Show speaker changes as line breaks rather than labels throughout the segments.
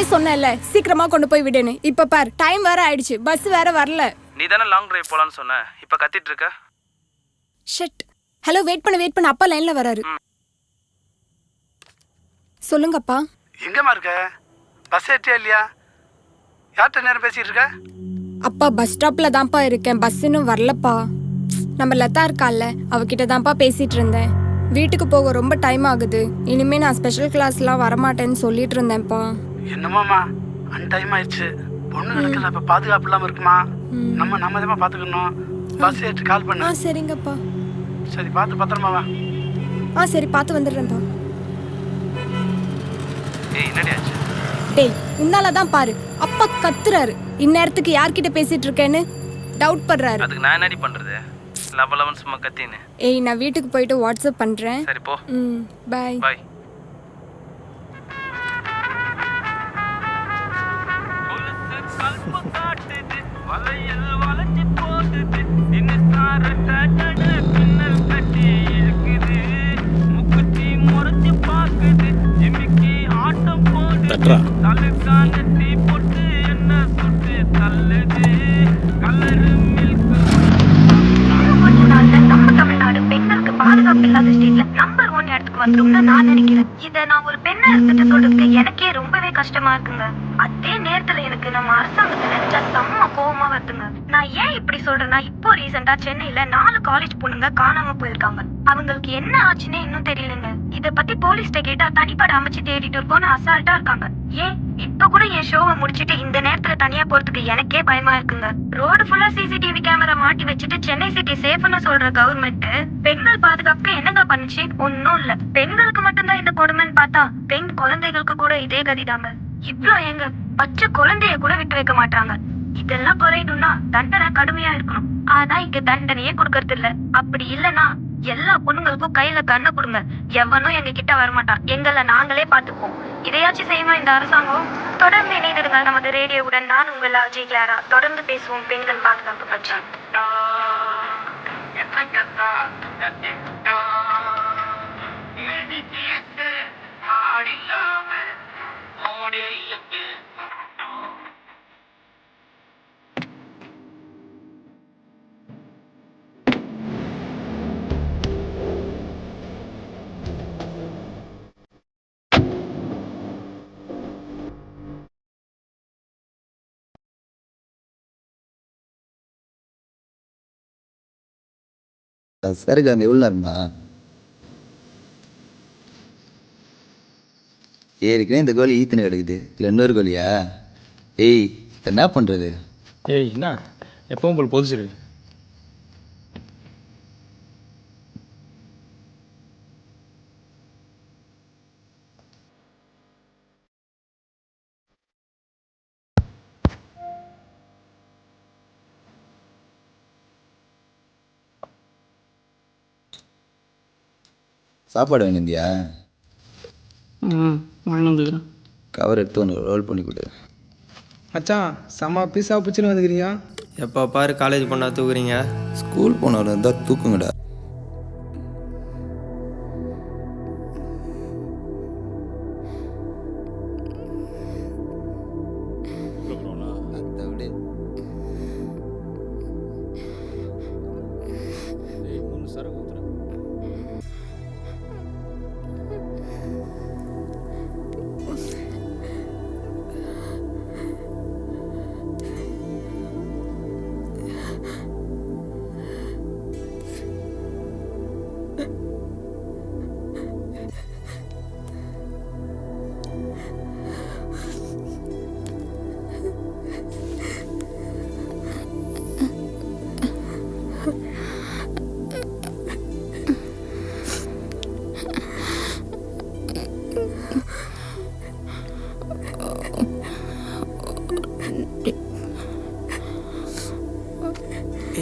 அப்பவே சொன்னேன்ல சீக்கிரமா கொண்டு போய் விடுன்னு. இப்ப பார் டைம் வேற ஆயிடுச்சு. பஸ் வேற வரல.
நீ தானே லாங் டிரைவ் போலான்னு சொன்ன. இப்போ கத்திட்டு இருக்க?
ஷட் ஹலோ வெயிட் பண்ண வெயிட் பண்ண. அப்பா லைன்ல வராரு. சொல்லுங்கப்பா.
எங்கம்மா இருக்க? பஸ் ஏற்றியா இல்லையா? யார்கிட்ட நேரம் பேசிட்டு இருக்க?
அப்பா பஸ் ஸ்டாப்ல தான்ப்பா இருக்கேன். பஸ் இன்னும் வரலப்பா. நம்ம லதா இருக்கால்ல அவகிட்ட தான்ப்பா பேசிட்டு இருந்தேன். வீட்டுக்கு போக ரொம்ப டைம் ஆகுது. இனிமே நான் ஸ்பெஷல் கிளாஸ்லாம் வரமாட்டேன்னு சொல்லிட்டு இருந்தேன்ப்பா.
என்னமாம்மா? அன் டைம் ஆயிடுச்சு. பொண்ணுங்களுக்குலாம் இப்போ பாதுகாப்பு இல்லாமல் இருக்குமா? நம்ம நம்ம தான் பார்த்துக்கணும் பஸ் ஏற்றி கால்
ஆ
பண்ணு.
சரிங்கப்பா.
சரி பார்த்து பத்திரமா வா.
ஆ சரி பார்த்து வந்துடுறேன்ப்பா.
ஏய் என்னடி ஆச்சு?
டேய் உன்னால தான் பாரு. அப்பா கத்துறாரு. இந்நேரத்துக்கு யார்கிட்ட பேசிட்டு இருக்கேன்னு டவுட் பண்றாரு
அதுக்கு நான் என்னடி பண்றது? லவ லவன் சும்மா கத்தின்னு.
ஏய் நான் வீட்டுக்கு போயிட்டு வாட்ஸ்அப் பண்றேன்.
சரி போ.
ம் பை
பாய்
இத நான் ஒரு பெண்ணா இருந்துட்டு சொல்றதுக்கு எனக்கே ரொம்பவே கஷ்டமா இருக்குங்க. அதே நேரத்துல எனக்கு நம்ம அரசாங்கத்தை நினைச்சா செம்ம நான் ஏன் இப்படி சொல்றேன்னா இப்போ ரீசெண்டா சென்னையில நாலு காலேஜ் பொண்ணுங்க காணாம போயிருக்காங்க. அவங்களுக்கு என்ன ஆச்சுன்னே இன்னும் தெரியலங்க. இத பத்தி போலீஸ்ட கேட்டா தனிப்பட அமைச்சு தேடிட்டு இருக்கோம்னு அசால்ட்டா இருக்காங்க. ஏன்? இப்ப கூட என் ஷோவை முடிச்சிட்டு இந்த நேரத்துல தனியா போறதுக்கு எனக்கே பயமா இருக்குங்க. ரோடு ஃபுல்லா சிசிடிவி கேமரா மாட்டி வச்சுட்டு சென்னை சிட்டி சேஃப்னு சொல்ற கவர்மெண்ட் பெண்கள் பாதுகாப்புக்கு என்னங்க பண்ணுச்சு? ஒன்னும் இல்ல. பெண்களுக்கு மட்டும்தான் இந்த கொடுமைன்னு பார்த்தா பெண் குழந்தைகளுக்கு கூட இதே கதிதாங்க. இவ்ளோ எங்க பச்சை குழந்தைய கூட விட்டு வைக்க மாட்டாங்க. இதெல்லாம் குறையணும்னா தண்டனை கடுமையா இருக்கணும். ஆனா இங்க தண்டனையே கொடுக்கறது இல்ல அப்படி இல்லனா எல்லா பொண்ணுங்களுக்கும் கையில கண்ணை கொடுங்க. எவனும் எங்க கிட்ட வரமாட்டான். எங்களை நாங்களே பாத்துப்போம் இதையாச்சும் செய்யுமா இந்த அரசாங்கம்? தொடர்ந்து இணைந்திருங்கள் நமது ரேடியோவுடன் நான் உங்கள் அஜய் கிளாரா. தொடர்ந்து பேசுவோம். பெண்கள் பாதுகாப்பு பற்றி
சரிகாமி எவ்வளோ நேரம்மா ஏற்கனவே இந்த கோழி ஈத்தனை எடுக்குது இல்லை இன்னொரு கோழியா ஏய் இதை என்ன பண்ணுறது
ஏய் என்ன எப்பவும் போல் பொதிச்சிரு
சாப்பாடு வாங்கியிருந்தியா
ம் வாங்கிட்டு வந்துக்கிறேன்.
கவர் எடுத்து ஒன்று ரோல் பண்ணி கொடு.
மச்சான் செம்ம பீஸா பிடிச்சின்னு வந்துக்கிறியா?
எப்போ பாரு காலேஜ் பொண்ணா தூக்குறீங்க.
ஸ்கூல் போனவர் இருந்தால் தூக்குங்கடா.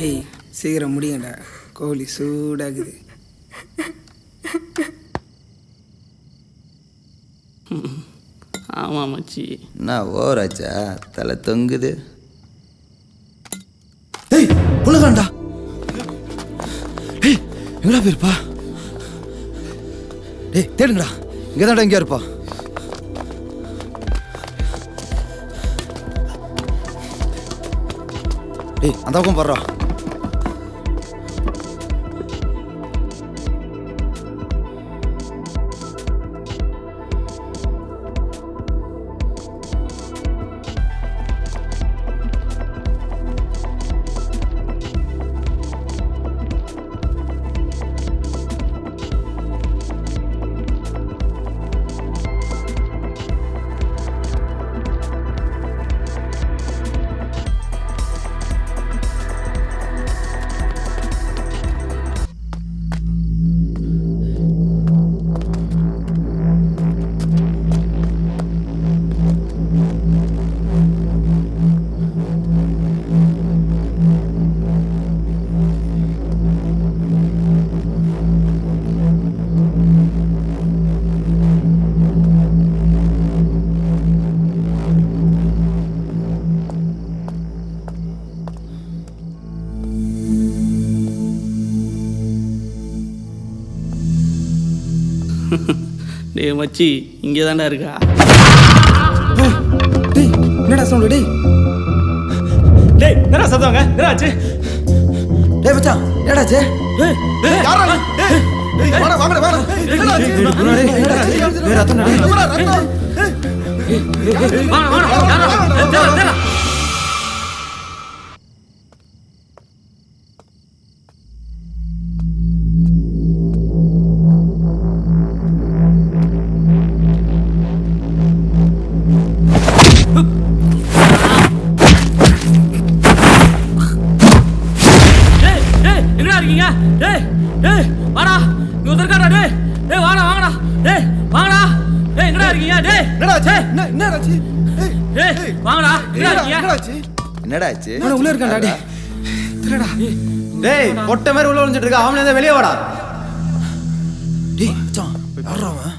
ஏய் சீக்கிரம் முடியுங்கடா கோழி சூடாகுது.
ஆமாம் மச்சி
என்ன ஓவராச்சா தலை தொங்குது.
டேய் உலகாண்டா. ஏய் எங்கடா போயிருப்பா? டேய் தேடுங்கடா. இங்கே தான்டா எங்கேயா இருப்பா. டேய் அந்த பக்கம் போடுறான்
டேய் மச்சி இங்கே தாண்டா இருக்கா
டேய் என்னடா சவுண்ட் டேய்
டேய் என்னடா சத்தவங்க என்ன ஆச்சு
டேய் மச்சான் என்னடாச்சு டேய் யாரா நீ? டேய் டேய் வாடா வாங்கடா வாடா என்னடாச்சு டேய் என்னடாச்சு டேய் ரத்தம் டேய்
டேய் இருக்கீங்க டேய் டேய் வாடா. இங்க வந்திருக்காடா டேய். டேய் வாடா வாங்கடா. டேய் வாங்கடா. டேய் எங்கடா இருக்கீங்க? டேய்.
என்னடாச்சு என்ன என்னடாச்சு டேய்
டேய் வாங்கடா. எங்கடா இருக்கீங்க?
என்னடாச்சு
என்னடா ஆச்சு?
நான் உள்ள இருக்கேன்டா டேய். திருடா
டேய் பொட்டை மாதிரி உள்ள ஒளிஞ்சிட்டு இருக்கா. அவனே வெளியே வாடா.
டேய் மச்சான் யாரா அவன்?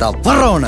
தப்பறா உன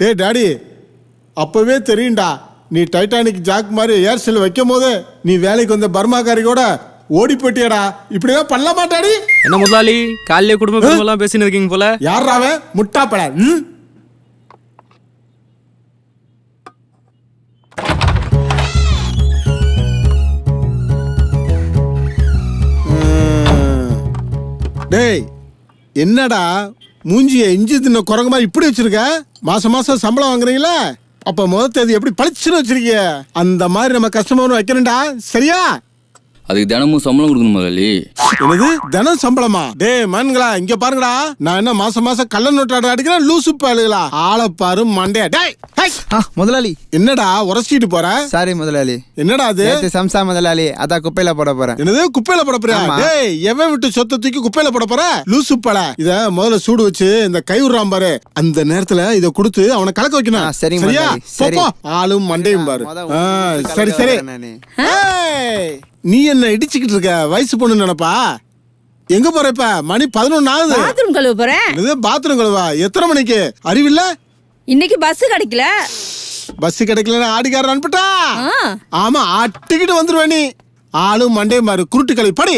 டேய் டாடி அப்பவே தெரியும்டா நீ டைட்டானிக் ஜாக் மாதிரி ஏர்செல் வைக்கும் போது நீ வேலைக்கு வந்த பர்மாக்காரி கூட ஓடி போட்டியடா இப்படிதான் பண்ண மாட்டாடி
என்ன முதலாளி காலையிலே குடும்ப குடும்பம்லாம் பேசின்னு இருக்கீங்க போல.
யாரா அவன்? முட்டாப்பட. டேய் என்னடா? மூஞ்சிய இஞ்சி தின்ன குரங்கு மாதிரி இப்படி வச்சிருக்க? மாசம் மாசம் சம்பளம் வாங்குறீங்களா? அப்ப முதல் தேதி எப்படி பழிச்சுன்னு வச்சிருக்கீங்க அந்த மாதிரி நம்ம கஸ்டமர் வைக்கணும்டா. சரியா?
அதுக்கு தினமும் சம்பளம் கொடுக்கணும் முதலாளி
என்னது? தினம் சம்பளமா? டேய் மன்களா இங்க பாருங்கடா. நான் என்ன மாசம் மாசம் கள்ள நோட்டாட அடிக்கிறேன் லூசு பாலுகளா ஆளை பாரு மண்டையா. டேய்!
ஆ முதலாளி.
என்னடா உரசிட்டு போற?
சாரி முதலாளி.
என்னடா அது?
நேத்து சம்சா முதலாளி அதான் குப்பையில போட போறேன்.
என்னது? குப்பையில போட போறியா?
ஆமா.
டேய் எவன் விட்டு சொத்தை தூக்கி குப்பையில போட போற? லூசு பல இத முதல்ல சூடு வச்சு இந்த கை விடுறான் பாரு. அந்த நேரத்துல இத கொடுத்து அவனை கலக்க
ஆ,
வைக்கணும்
சரிங்க
சரியா?
முதலாளி, சரி.
ஆளும் மண்டையும் பாரு.
முத
ஆ,
உங்களுக்கு
சரி
கலக்க
சரி.
வரேன் நானு.
ஏய், நீ என்ன இடிச்சுக்கிட்டு இருக்க? வயசு பொண்ணு நினைப்பா? எங்க போற இப்ப? மணி பதினொன்னு ஆகுது
பாத்ரூம் கழுவ போறேன்
இது பாத்ரூம் கழுவா? எத்தனை மணிக்கு? அறிவில்ல?
இன்னைக்கு பஸ் கிடைக்கல.
பஸ் கிடைக்கலன்னா ஆடிக்காரன் அனுப்பிட்டா? ஆமா ஆட்டிக்கிட்டு வந்துருவ நீ. ஆளும் மண்டே மாறு குருட்டு களி படி.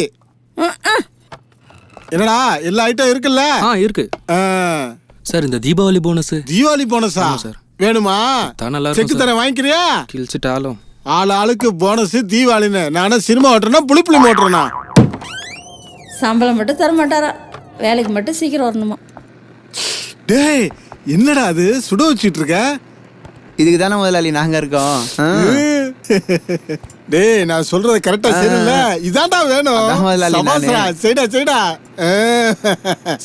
என்னடா எல்லா ஐட்டம் இருக்குல்ல?
ஆ இருக்கு.
ஆ,
சார் இந்த தீபாவளி போனஸ்
தீபாவளி போனஸா
சார்.
வேணுமா? செக்கு தரேன் வாங்கிக்கிறியா?
கிழிச்சிட்டாலும்.
ஆள் ஆளுக்கு போனஸ் தீபாவளின்னு. நானும் சினிமா ஓட்டுறேனா புளிப்புளி ஓட்டுறேனா?
சம்பளம் மட்டும் தர மாட்டாரா? வேலைக்கு மட்டும் சீக்கிரம் வரணுமா?
டேய் என்னடா அது? சுட வச்சிட்டு இருக்க?
இதுக்கு தானே முதலாளி நாங்க இருக்கோம். ஆ.
டேய் நான் சொல்றது கரெக்டா சரியில்ல இதான்டா வேணும்.
அதான் முதலாளி
சபாஸ்ரா,
நானு.
சரிடா சரிடா. ஆ.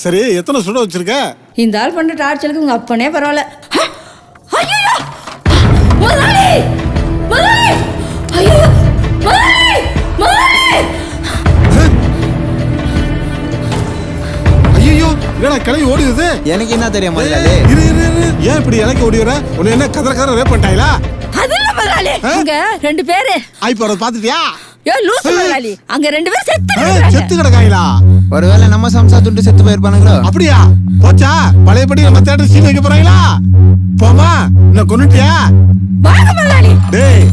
சரி எத்தனை சுட வச்சிருக்க?
இந்த ஆள் பண்ண டார்ச்சலுக்கு உங்க அப்பனே பரவாயில்ல!
எனக்கு என்ன தெரியும் முதலாளி
ஏய், இரு இரு இரு. ஏன் இப்படி இலக்க ஓடி வர உன்னை என்ன கதற கதற ரேப் பண்ணிட்டாங்களா
அது இல்ல முதலாளி இங்க ரெண்டு பேரு.
ஐ போறத பாத்துட்டியா
ஏ லூசு முதலாளி. அங்க ரெண்டு பேரும் செத்து
ஆ,
கிடக்குறாங்க.
செத்து கிடக்காங்களா
ஒருவேளை நம்ம சம்சா துண்டு செத்து போயிருப்பானுங்களோ?
அப்படியா? போச்சா? பழையபடி நம்ம தேட்டர் சீன் வைக்க போறாங்களா? போமா என்ன கொன்னுட்டியா?
வாங்க முதலாளி.
டேய்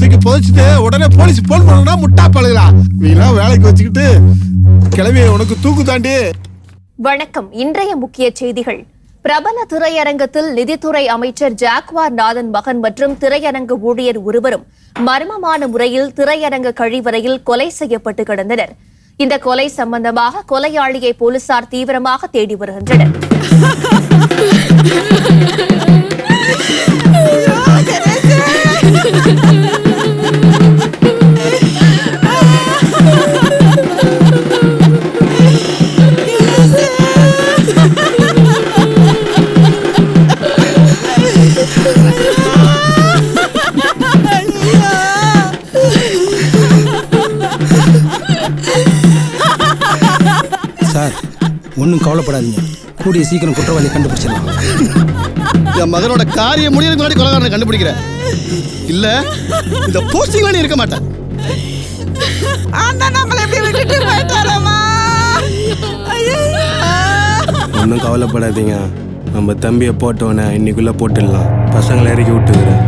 தூக்கி புதைச்சிட்டு உடனே போலீஸ் போன் பண்ணா முட்டா பழகலா நீலாம் வேலைக்கு வச்சுக்கிட்டு கிளவி உனக்கு தூக்கு தாண்டி
வணக்கம். இன்றைய முக்கிய செய்திகள். பிரபல திரையரங்கத்தில் நிதித்துறை அமைச்சர் ஜாக்வார் நாதன் மகன் மற்றும் திரையரங்கு ஊழியர் ஒருவரும் மர்மமான முறையில் திரையரங்க கழிவறையில் கொலை செய்யப்பட்டு கிடந்தனர். இந்த கொலை சம்பந்தமாக கொலையாளியை போலீசார் தீவிரமாக தேடி வருகின்றனர்.
சார் ஒன்றும் கவலைப்படாதீங்க. கூடிய சீக்கிரம் குற்றவாளி கண்டுபிடிச்சிடலாம்.
என் மகனோட காரியம் முடியறதுக்கு முன்னாடி கொலகாரனை கண்டுபிடிக்கிறேன் இல்ல இந்த போஸ்டிங்ல நீ இருக்க மாட்டேன்
ஒன்றும் கவலைப்படாதீங்க. நம்ம தம்பியை போட்டோன்னே இன்னைக்குள்ள போட்டுடலாம். பசங்களை இறக்கி விட்டுக்கிறேன்.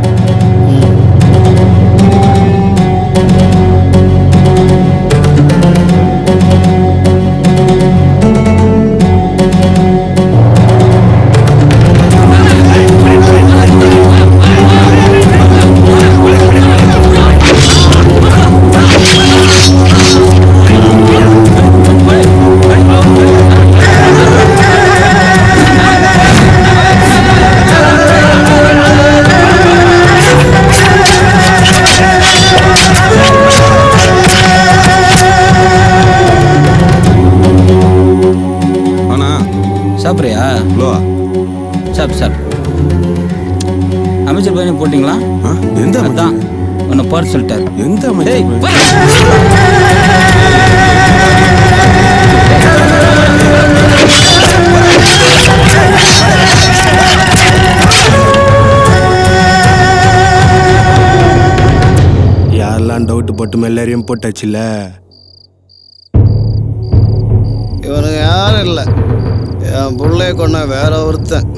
போற சொல்லிட்டாரு.
எந்த. யாரெல்லாம் டவுட் போட்டு எல்லாரையும் போட்டாச்சுல்ல?
இவனுக்கு யாரும் இல்லை. என் பிள்ளைய கொண்ட வேற ஒருத்தன்.